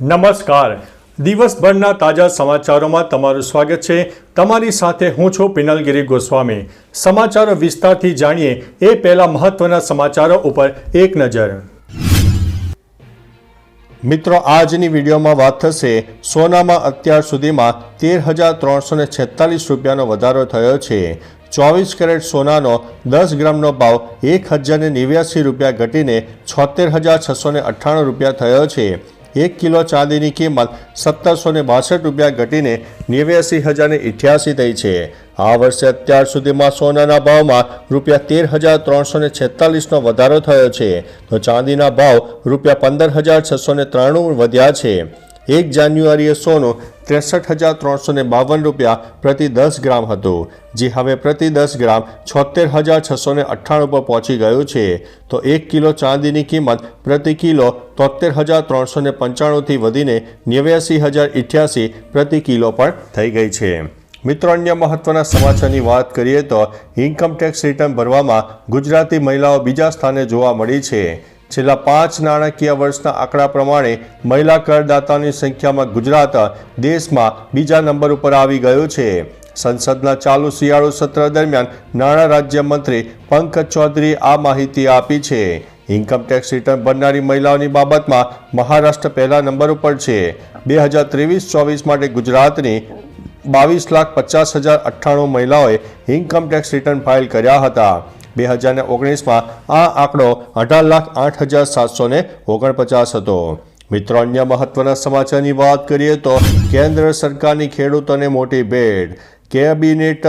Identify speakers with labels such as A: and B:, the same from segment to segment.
A: નમસ્કાર. દિવસભરના તાજા સમાચારોમાં તમારું સ્વાગત છે. તમારી સાથે હું છું પિનલગીરી ગોસ્વામી. સમાચારો વિસ્તારથી જાણીએ એ પહેલા મહત્વના સમાચારો ઉપર એક નજર. મિત્રો, આજની વિડીયોમાં વાત થશે સોનામાં અત્યાર સુધીમાં તેર હજાર ત્રણસો ને છેતાલીસ રૂપિયાનો વધારો થયો છે. ચોવીસ કેરેટ સોનાનો દસ ગ્રામનો ભાવ એક હજાર ને નેવ્યાસી રૂપિયા ઘટીને છોતેર હજાર છસો અઠ્ઠાણું રૂપિયા થયો છે. એક કિલો ચાંદીની કિંમત સત્તરસો ને બાસઠ રૂપિયા ઘટીને નેવ્યાસી હજાર ને ઇઠ્યાસી થઈ છે. આ વર્ષે અત્યાર સુધીમાં સોનાના ભાવમાં રૂપિયા તેર હજાર ત્રણસો ને છેતાલીસનો વધારો થયો છે. તો ચાંદીના ભાવ રૂપિયા પંદર હજાર છસો ત્રાણું વધ્યા છે. એક જાન્યુઆરીએ સોનું ત્રેસઠ હજાર ત્રણસો બાવન રૂપિયા પ્રતિ દસ ગ્રામ હતું, જે હવે પ્રતિ દસ ગ્રામ છોતેર હજાર છસો અઠ્ઠાણું પર પહોંચી ગયું છે. તો એક કિલો ચાંદીની કિંમત પ્રતિ કિલો તોતેર હજાર ત્રણસો ને પંચાણુંથી વધીને નેવ્યાસી હજાર ઇઠ્યાસી પ્રતિ કિલો પણ થઈ ગઈ છે. મિત્રો, અન્ય મહત્વના સમાચારની વાત કરીએ તો ઇન્કમ ટેક્સ રિટર્ન ભરવામાં ગુજરાતી મહિલાઓ બીજા સ્થાને જોવા મળી છે. છેલ્લા પાંચ નાણાકીય વર્ષના આંકડા પ્રમાણે મહિલા કરદાતાની સંખ્યામાં ગુજરાત દેશમાં બીજા નંબર ઉપર આવી ગયો છે. સંસદના ચાલુ શિયાળુ સત્ર દરમિયાન નાણાં રાજ્યમંત્રી પંકજ ચૌધરીએ આ માહિતી આપી છે. ઇન્કમ ટેક્સ રિટર્ન ભરનારી મહિલાઓની બાબતમાં મહારાષ્ટ્ર પહેલા નંબર ઉપર છે. બે હજાર ત્રેવીસ ચોવીસ માટે ગુજરાતની બાવીસ લાખ પચાસ હજાર અઠ્ઠાણું મહિલાઓએ ઇન્કમ ટેક્સ રિટર્ન ફાઇલ કર્યા હતા. બે હજાર ને ઓગણીસમાં આ આંકડો અઢાર લાખ આઠ હજાર સાતસો ને ઓગણપચાસ હતો. મિત્રો, અન્ય મહત્વના સમાચારની વાત કરીએ તો કેન્દ્ર સરકારની ખેડૂતોને મોટી ભેટ. કેબિનેટ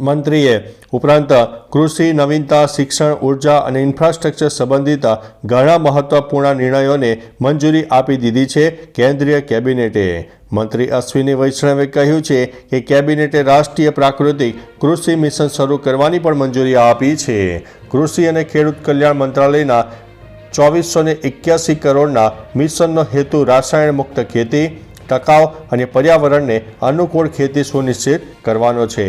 A: મંત્રીએ ઉપરાંત કૃષિ, નવીનતા, શિક્ષણ, ઊર્જા અને ઇન્ફ્રાસ્ટ્રક્ચર સંબંધિત ઘણા મહત્વપૂર્ણ નિર્ણયોને મંજૂરી આપી દીધી છે કેન્દ્રીય કેબિનેટે. મંત્રી અશ્વિની વૈષ્ણવે કહ્યું છે કે કેબિનેટે રાષ્ટ્રીય પ્રાકૃતિક કૃષિ મિશન શરૂ કરવાની પણ મંજૂરી આપી છે. કૃષિ અને ખેડૂત કલ્યાણ મંત્રાલયના ચોવીસો ને એક્યાસી કરોડના મિશનનો હેતુ રાસાયણ મુક્ત ખેતી ટકાઉ અને પર્યાવરણને અનુકૂળ ખેતી સુનિશ્ચિત કરવાનો છે.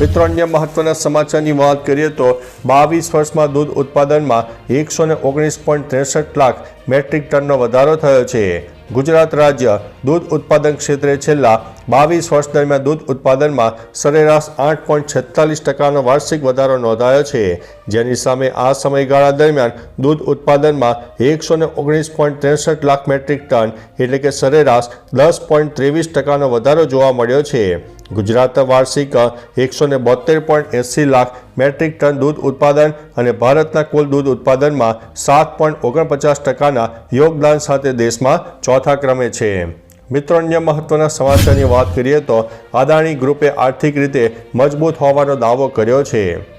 A: મિત્રો, અન્ય મહત્વના સમાચારની વાત કરીએ તો બાવીસ વર્ષમાં દૂધ ઉત્પાદનમાં એકસો ઓગણીસ પોઈન્ટ ત્રેસઠ લાખ મેટ્રિક ટનનો વધારો થયો છે. ગુજરાત રાજ્ય દૂધ ઉત્પાદન ક્ષેત્રે છેલ્લા બાવીસ વર્ષ દરમિયાન દૂધ ઉત્પાદનમાં સરેરાશ આઠ પોઈન્ટ છેતાલીસ ટકાનો વાર્ષિક વધારો નોંધાયો છે. જેની સામે આ સમયગાળા દરમિયાન દૂધ ઉત્પાદનમાં એકસો ને ઓગણીસ પોઈન્ટ ત્રેસઠ લાખ મેટ્રિક ટન એટલે કે સરેરાશ દસ પોઈન્ટ ત્રેવીસ ટકાનો વધારો જોવા મળ્યો છે. ગુજરાત વાર્ષિક એકસો ને બોતેર પોઈન્ટ એંસી લાખ મેટ્રિક ટન દૂધ ઉત્પાદન અને ભારતના કુલ દૂધ ઉત્પાદનમાં સાત પોઈન્ટ ઓગણપચાસ ટકાના યોગદાન સાથે દેશમાં ચોથા ક્રમે છે. મિત્રો, અન્ય મહત્વના સમાચારની વાત કરીએ તો, અદાણી ગ્રુપે આર્થિક રીતે મજબૂત હોવાનો દાવો કર્યો છે.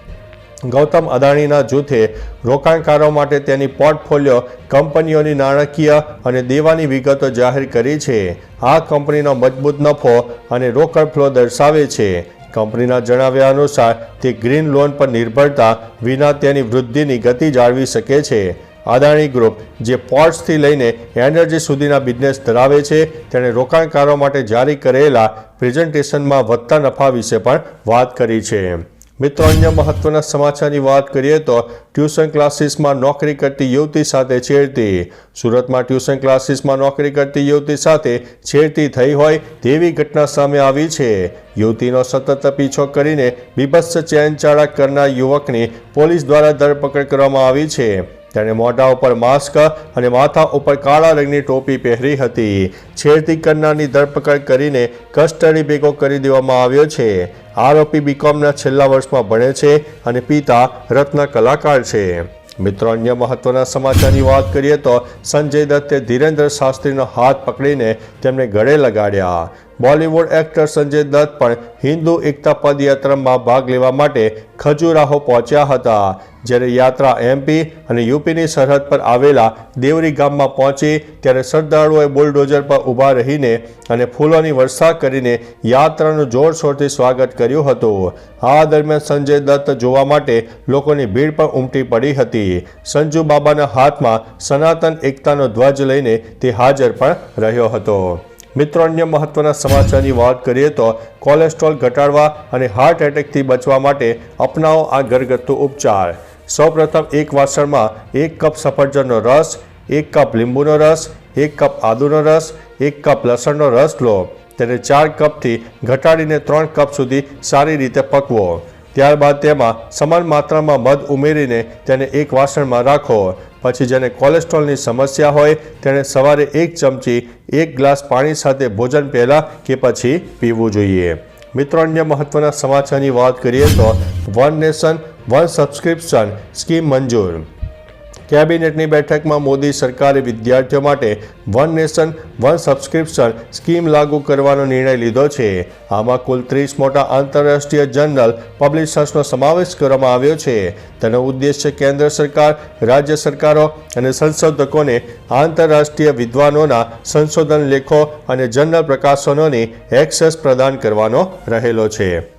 A: ગૌતમ અદાણીના જૂથે રોકાણકારો માટે તેની પોર્ટફોલિયો કંપનીઓની નાણાકીય અને દેવાની વિગતો જાહેર કરી છે. આ કંપનીનો મજબૂત નફો અને રોકડ ફ્લો દર્શાવે છે. કંપનીના જણાવ્યા અનુસાર, તે ગ્રીન લોન પર નિર્ભરતા વિના તેની વૃદ્ધિની ગતિ જાળવી શકે છે. અદાણી ગ્રુપ, જે પોર્ટ્સથી લઈને એનર્જી સુધીના બિઝનેસ ધરાવે છે, તેણે રોકાણકારો માટે જારી કરેલા પ્રેઝન્ટેશનમાં વધતા નફા વિશે પણ વાત કરી છે. મિત્રો, અન્ય મહત્વના સમાચારની વાત કરીએ તો ટ્યુશન ક્લાસીસમાં નોકરી કરતી યુવતી સાથે છેડતી. સુરતમાં ટ્યુશન ક્લાસીસમાં નોકરી કરતી યુવતી સાથે છેડતી થઈ હોય તેવી ઘટના સામે આવી છે. યુવતીનો સતત પીછો કરીને બીભત્સ ચેનચાળા કરનાર યુવકની પોલીસ દ્વારા ધરપકડ કરવામાં આવી છે. તેણે મોઢા ઉપર માસ્ક અને માથા ઉપર કાળા રંગની ટોપી પહેરી હતી. છેડતી કરનારની ધરપકડ કરીને કસ્ટડી ભેગો કરી દેવામાં આવ્યો છે. આરોપી બીકોમના છેલ્લા વર્ષમાં ભણે છે અને પિતા રત્ન કલાકાર છે. મિત્રો, અન્ય મહત્વના સમાચારની વાત કરીએ તો સંજય દત્તે ધીરેન્દ્ર શાસ્ત્રીનો હાથ પકડીને તેમને ગળે લગાડ્યા. બોલિવૂડ એક્ટર સંજય દત્ત પણ હિન્દુ એકતા પદયાત્રામાં ભાગ લેવા માટે ખજુરાહો પહોંચ્યા હતા. જ્યારે યાત્રા એમપી અને યુપીની સરહદ પર આવેલા દેવરી ગામમાં પહોંચી, ત્યારે શ્રદ્ધાળુઓએ બુલડોઝર પર ઊભા રહીને અને ફૂલોની વર્ષા કરીને યાત્રાનું જોરશોરથી સ્વાગત કર્યું હતું. આ દરમિયાન સંજય દત્ત જોવા માટે લોકોની ભીડ પણ ઉમટી પડી હતી. સંજુ બાબાના હાથમાં સનાતન એકતાનો ધ્વજ લઈને તે હાજર પણ રહ્યો હતો. મિત્રો, અન્ય મહત્વના સમાચારની વાત કરીએ તો કોલેસ્ટ્રોલ ઘટાડવા અને હાર્ટ એટેકથી બચવા માટે અપનાવો આ ઘરગથ્થુ ઉપચાર. સૌપ્રથમ એક વાસણમાં એક કપ સફરજનનો રસ, એક કપ લીંબુનો રસ, એક કપ આદુનો રસ, એક કપ લસણનો રસ લો. તેને ચાર કપથી ઘટાડીને ત્રણ કપ સુધી સારી રીતે પકવો. ત્યારબાદ તેમાં સમાન માત્રામાં મધ ઉમેરીને તેને એક વાસણમાં રાખો. પછી જેને કોલેસ્ટ્રોલની સમસ્યા હોય તેણે સવારે એક ચમચી, એક ગ્લાસ પાણી સાથે ભોજન પહેલાં કે પછી પીવું જોઈએ. મિત્રો, અન્ય મહત્વના સમાચારની વાત કરીએ તો one nation one subscription scheme મંજૂર. કેબિનેટની બેઠકમાં મોદી સરકારે વિદ્યાર્થીઓ માટે one nation, one subscription scheme લાગુ કરવાનો નિર્ણય લીધો છે. આમાં કુલ ત્રીસ મોટા આંતરરાષ્ટ્રીય જર્નલ પબ્લિશર્સનો સમાવેશ કરવામાં આવ્યો છે. તેનો ઉદ્દેશ્ય કેન્દ્ર સરકાર, રાજ્ય સરકારો અને સંશોધકોને આંતરરાષ્ટ્રીય વિદ્વાનોના સંશોધન લેખો અને જર્નલ પ્રકાશનોની એક્સેસ પ્રદાન કરવાનો રહેલો છે.